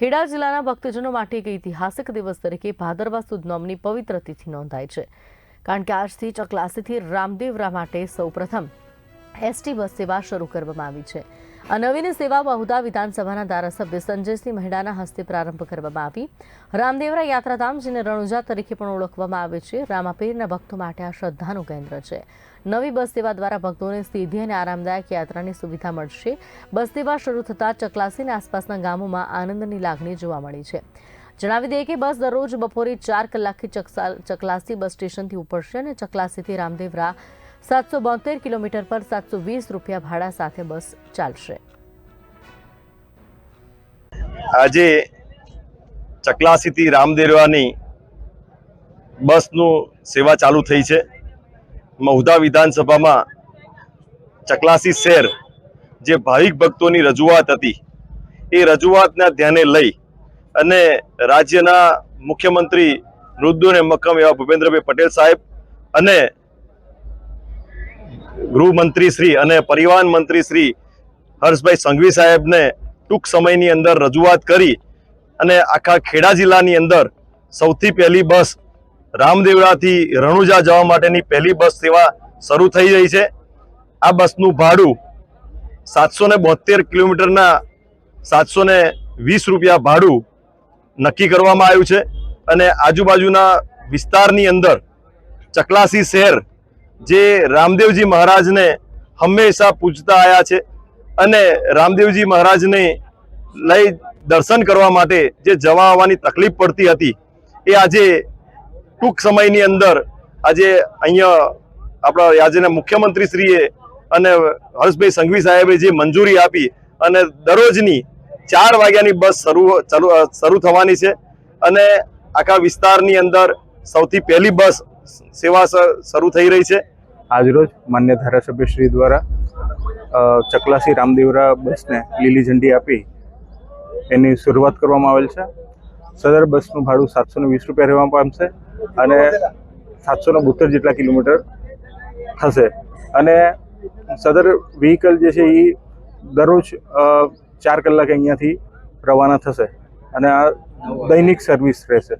ખેડા જિલ્લાના ભક્તજનો માટે એક ઐતિહાસિક દિવસ તરીકે ભાદરવા સુદ નોમની પવિત્ર તિથિ નોંધાય છે. કારણ કે આજથી ચકલાસીથી રામદેવરા માટે સૌપ્રથમ એસટી બસ સેવા શરૂ કરવામાં આવી છે. આ નવીન સેવા બહુદા વિધાનસભાના ધારાસભ્ય સંજયસિંહ મહેડાના હસ્તે પ્રારંભ કરવામાં આવી. રામદેવરા યાત્રાધામ, જેને રણુજા તરીકે પણ ઓળખવામાં આવે છે, રામાપીરના ભક્તો માટે આ શ્રદ્ધાનું કેન્દ્ર છે. નવી બસ સેવા દ્વારા ભક્તોને સીધી અને આરામદાયક યાત્રાની સુવિધા મળશે. બસ સેવા શરૂ થતાં ચકલાસીના આસપાસના ગામોમાં આનંદની લાગણી જોવા મળી છે. જણાવી દઈએ કે બસ દરરોજ બપોરે ચાર કલાકથી ચકલાસી બસ સ્ટેશનથી ઉપડશે અને ચકલાસીથી રામદેવરા સાતસો બોતેર કિલોમીટર પર સાતસો વીસ રૂપિયા ભાડા સાથે બસ ચાલશે. આજે ચકલાસીથી રામદેરવાની બસનું સેવા ચાલુ થઈ છે. મહુધા વિધાનસભામાં ચકલાસી શહેર જે ભાવિક ભક્તોની રજૂઆત હતી, એ રજૂઆતના ધ્યાને લઈ અને રાજ્યના મુખ્યમંત્રી મૃદુ અને મક્કમ એવા ભૂપેન્દ્રભાઈ પટેલ સાહેબ અને ગૃહમંત્રી શ્રી અને પરિવહન મંત્રી શ્રી હર્ષભાઈ સંઘવી સાહેબને ટૂંક સમયની અંદર રજૂઆત કરી અને આખા ખેડા જિલ્લાની અંદર સૌથી પહેલી બસ રામદેવડાથી રણુજા જવા માટેની પહેલી બસ સેવા શરૂ થઈ રહી છે. આ બસનું ભાડું સાતસો ને બોતેર કિલોમીટરના સાતસો ને વીસ રૂપિયા ભાડું નક્કી કરવામાં આવ્યું છે. અને આજુબાજુના વિસ્તારની અંદર ચકલાસી શહેર જે રામદેવજી મહારાજને હંમેશા પૂજતા આવ્યા છે અને રામદેવજી મહારાજને લઈ દર્શન કરવા માટે જે જવા આવવાની તકલીફ પડતી હતી, એ આજે ટૂંક સમયની અંદર આજે અહીંયા આપણા રાજ્યના મુખ્યમંત્રી શ્રીએ અને હર્ષભાઈ સંઘવી સાહેબે જે મંજૂરી આપી અને દરરોજની ચાર વાગ્યાની બસ શરૂ શરૂ થવાની છે અને આખા વિસ્તારની અંદર સૌથી પહેલી બસ સેવા શરૂ થઈ રહી છે. આજરોજ માન્ય ધારાસભ્ય શ્રી દ્વારા ચકલાસી રામદેવરા બસને લીલી ઝંડી આપી એની શરૂઆત કરવામાં આવેલ છે. સદર બસનું ભાડું સાતસો ને વીસ રૂપિયા રહેવા પામશે અને સાતસો ને બોતેર જેટલા કિલોમીટર થશે. અને સદર વ્હીકલ જે છે એ દરરોજ ચાર કલાકે અહીંયાથી રવાના થશે અને આ દૈનિક સર્વિસ રહેશે.